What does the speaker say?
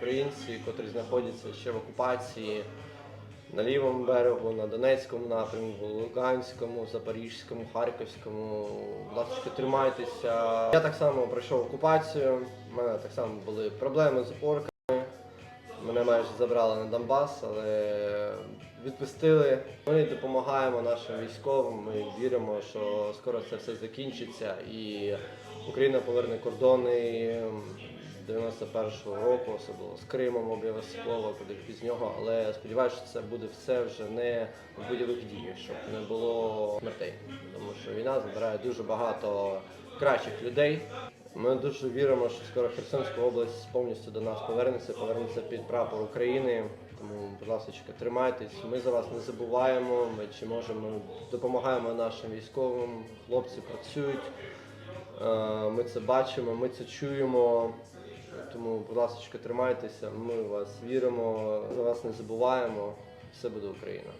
українці, котрі знаходяться ще в окупації на лівому берегу, на Донецькому напрямку, Луганському, Запорізькому, Харківському. Ласка, тримайтеся. Я так само пройшов окупацію. У мене так само були проблеми з орками. Мене майже забрали на Донбас, але відпустили. Ми допомагаємо нашим військовим. Ми віримо, що скоро це все закінчиться і Україна поверне кордони 91-го року, особливо з Кримом обов'язково, куди без нього. Але сподіваюся, що це буде все вже не в бойових діях, щоб не було смертей. Тому що війна забирає дуже багато кращих людей. Ми дуже віримо, що скоро Херсонська область повністю до нас повернеться, повернеться під прапор України. Тому, будь ласка, тримайтесь. Ми за вас не забуваємо. Ми чи можемо допомагаємо нашим військовим. Хлопці працюють. Е, Ми це бачимо, ми це чуємо. Тому, будь ласка, тримайтеся. Ми в вас віримо, за вас не забуваємо. Все буде Україна.